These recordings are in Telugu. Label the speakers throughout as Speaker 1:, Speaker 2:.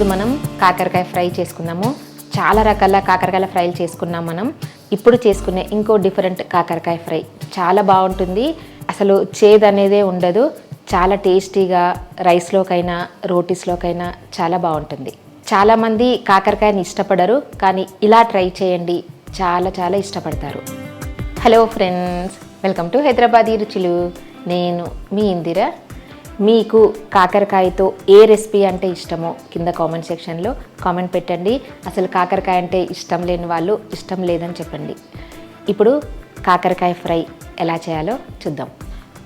Speaker 1: ఇప్పుడు మనం కాకరకాయ ఫ్రై చేసుకుందాము. చాలా రకాల కాకరకాయల ఫ్రైలు చేసుకున్నాం మనం. ఇప్పుడు చేసుకునే ఇంకో డిఫరెంట్ కాకరకాయ ఫ్రై. చాలా బాగుంటుంది. అసలు చేదు అనేదే ఉండదు. చాలా టేస్టీగా రైస్లోకైనా రోటీస్లోకైనా చాలా బాగుంటుంది. చాలామంది కాకరకాయని ఇష్టపడరు కానీ ఇలా ట్రై చేయండి. చాలా చాలా ఇష్టపడతారు. Hello friends welcome to Hyderabadi రుచులు. నేను మీ ఇందిరా. మీకు కాకరకాయతో ఏ రెసిపీ అంటే ఇష్టమో కింద కామెంట్ సెక్షన్లో కామెంట్ పెట్టండి. అసలు కాకరకాయ అంటే ఇష్టం లేని వాళ్ళు ఇష్టం లేదని చెప్పండి. ఇప్పుడు కాకరకాయ ఫ్రై ఎలా చేయాలో చూద్దాం.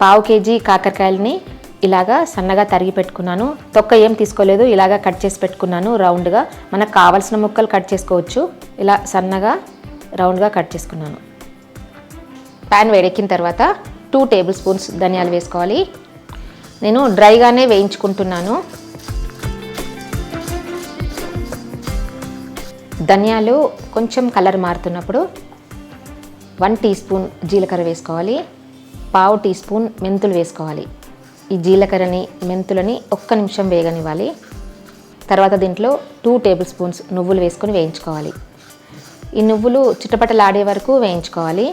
Speaker 1: పావు కేజీ కాకరకాయలని ఇలాగా సన్నగా తరిగి పెట్టుకున్నాను. తొక్క ఏం తీసుకోలేదు ఇలాగా కట్ చేసి పెట్టుకున్నాను. రౌండ్గా మనకు కావాల్సిన ముక్కలు కట్ చేసుకోవచ్చు. ఇలా సన్నగా రౌండ్గా కట్ చేసుకున్నాను. ప్యాన్ వేడెక్కిన తర్వాత టూ టేబుల్ స్పూన్స్ ధనియాలు వేసుకోవాలి. నేను డ్రైగానే వేయించుకుంటున్నాను. ధనియాలు కొంచెం కలర్ మారుతున్నప్పుడు వన్ టీ స్పూన్ జీలకర్ర వేసుకోవాలి పావు టీ స్పూన్ మెంతులు వేసుకోవాలి. ఈ జీలకర్రని మెంతులని ఒక్క నిమిషం వేగనివ్వాలి. తర్వాత దీంట్లో టూ టేబుల్ స్పూన్స్ నువ్వులు వేసుకొని వేయించుకోవాలి. ఈ నువ్వులు చుట్టపట్టలాడే వరకు వేయించుకోవాలి.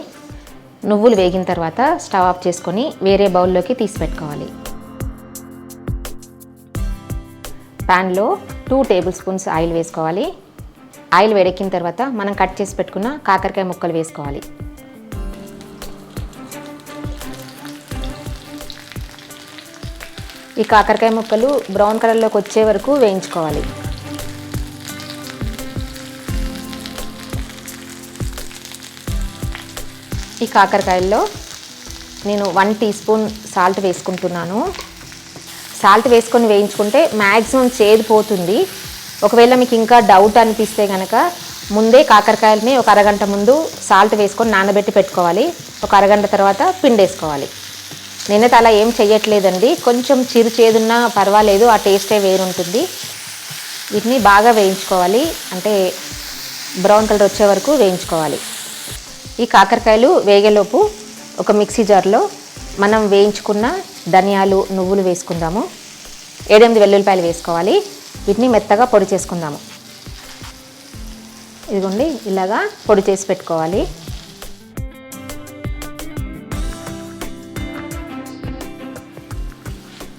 Speaker 1: నువ్వులు వేగిన తర్వాత స్టవ్ ఆఫ్ చేసుకొని వేరే బౌల్లోకి తీసి పెట్టుకోవాలి. ప్యాన్లో టూ టేబుల్ స్పూన్స్ ఆయిల్ వేసుకోవాలి. ఆయిల్ వేడెక్కిన తర్వాత మనం కట్ చేసి పెట్టుకున్న కాకరకాయ ముక్కలు వేసుకోవాలి. ఈ కాకరకాయ ముక్కలు బ్రౌన్ కలర్లోకి వచ్చే వరకు వేయించుకోవాలి. ఈ కాకరకాయల్లో నేను వన్ టీ స్పూన్ సాల్ట్ వేసుకుంటున్నాను. సాల్ట్ వేసుకొని వేయించుకుంటే మ్యాక్సిమం చేదు పోతుంది. ఒకవేళ మీకు ఇంకా డౌట్ అనిపిస్తే కనుక ముందే కాకరకాయలని ఒక అరగంట ముందు సాల్ట్ వేసుకొని నానబెట్టి పెట్టుకోవాలి. ఒక అరగంట తర్వాత పిండేసుకోవాలి. నేనైతే అలా ఏం చెయ్యట్లేదండి. కొంచెం చిరు చేదున్నా పర్వాలేదు ఆ టేస్టే వేరుంటుంది. వీటిని బాగా వేయించుకోవాలి. అంటే బ్రౌన్ కలర్ వచ్చే వరకు వేయించుకోవాలి. ఈ కాకరకాయలు వేగేలోపు ఒక మిక్సీ జార్లో మనం వేయించుకున్న ధనియాలు నువ్వులు వేసుకుందాము. ఏడెనిమిది వెల్లుల్లిపాయలు వేసుకోవాలి. వీటిని మెత్తగా పొడి చేసుకుందాము. ఇదిగోండి ఇలాగా పొడి చేసి పెట్టుకోవాలి.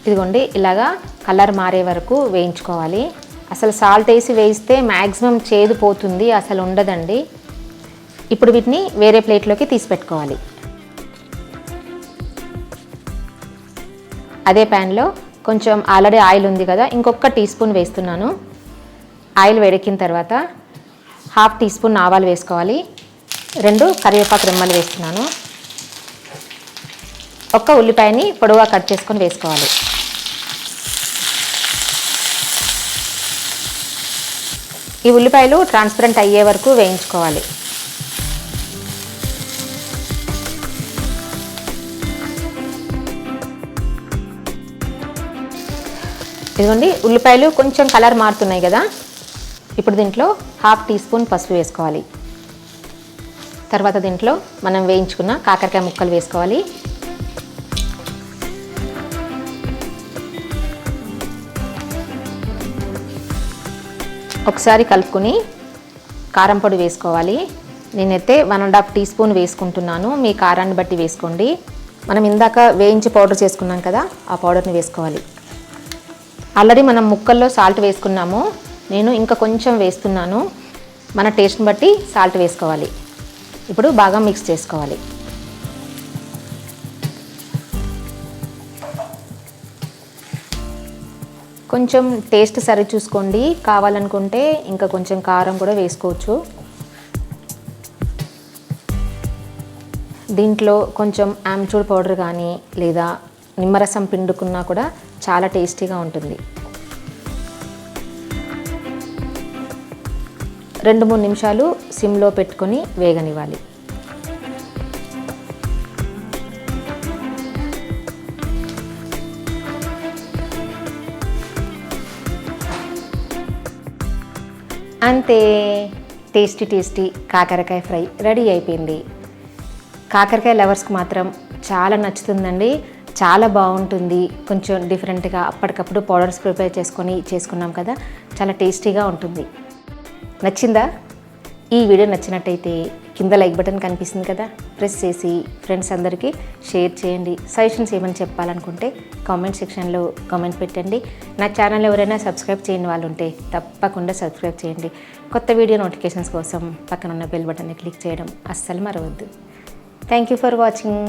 Speaker 1: ఇదిగోండి ఇలాగా కలర్ మారే వరకు వేయించుకోవాలి. అసలు సాల్ట్ వేసి వేయిస్తే మ్యాక్సిమం చేదు పోతుంది అసలు ఉండదండి. ఇప్పుడు వీటిని వేరే ప్లేట్లోకి తీసి పెట్టుకోవాలి. అదే ప్యాన్లో కొంచెం ఆల్రెడీ ఆయిల్ ఉంది కదా ఇంకొక టీ స్పూన్ వేస్తున్నాను. ఆయిల్ వేడెక్కిన తర్వాత హాఫ్ టీ స్పూన్ ఆవాలు వేసుకోవాలి. రెండు కరివేపాకు రెమ్మలు వేస్తున్నాను. ఒక్క ఉల్లిపాయని పొడవుగా కట్ చేసుకొని వేసుకోవాలి. ఈ ఉల్లిపాయలు ట్రాన్స్పరెంట్ అయ్యే వరకు వేయించుకోవాలి. ఇదిగోండి ఉల్లిపాయలు కొంచెం కలర్ మారుతున్నాయి కదా. ఇప్పుడు దీంట్లో హాఫ్ టీ స్పూన్ పసుపు వేసుకోవాలి. తర్వాత దీంట్లో మనం వేయించుకున్న కాకరకాయ ముక్కలు వేసుకోవాలి. ఒకసారి కలుపుకొని కారం పొడి వేసుకోవాలి. నేనైతే one and half tea spoon వేసుకుంటున్నాను. మీ కారాన్ని బట్టి వేసుకోండి. మనం ఇందాక వేయించి పౌడర్ చేసుకున్నాం కదా ఆ పౌడర్ని వేసుకోవాలి. ఆల్రెడీ మనం ముక్కల్లో సాల్ట్ వేసుకున్నాము. నేను ఇంకా కొంచెం వేస్తున్నాను. మన టేస్ట్ని బట్టి సాల్ట్ వేసుకోవాలి. ఇప్పుడు బాగా మిక్స్ చేసుకోవాలి. కొంచెం టేస్ట్ సరి చూసుకోండి. కావాలనుకుంటే ఇంకా కొంచెం కారం కూడా వేసుకోవచ్చు. దీంట్లో కొంచెం ఆమ్చూర్ పౌడర్ కానీ లేదా నిమ్మరసం పిండుకున్నా కూడా చాలా టేస్టీగా ఉంటుంది. రెండు మూడు నిమిషాలు సిమ్లో పెట్టుకొని వేగనివ్వాలి. అంతే టేస్టీ టేస్టీ కాకరకాయ ఫ్రై రెడీ అయిపోయింది. కాకరకాయ లవర్స్కి మాత్రం చాలా నచ్చుతుందండి. చాలా బాగుంటుంది. కొంచెం డిఫరెంట్గా అప్పటికప్పుడు పౌడర్స్ ప్రిపేర్ చేసుకొని చేసుకున్నాం కదా చాలా టేస్టీగా ఉంటుంది. నచ్చిందా? ఈ వీడియో నచ్చినట్టయితే కింద లైక్ బటన్ కనిపిస్తుంది కదా ప్రెస్ చేసి ఫ్రెండ్స్ అందరికీ షేర్ చేయండి. సజెషన్స్ ఏమైనా చెప్పాలనుకుంటే కామెంట్ సెక్షన్లో కామెంట్ పెట్టండి. నా ఛానల్ ఎవరైనా సబ్స్క్రైబ్ చేయని వాళ్ళు ఉంటే తప్పకుండా సబ్స్క్రైబ్ చేయండి. కొత్త వీడియో నోటిఫికేషన్స్ కోసం పక్కన ఉన్న బెల్ బటన్ని క్లిక్ చేయడం అస్సలు మరవద్దు. Thank you for watching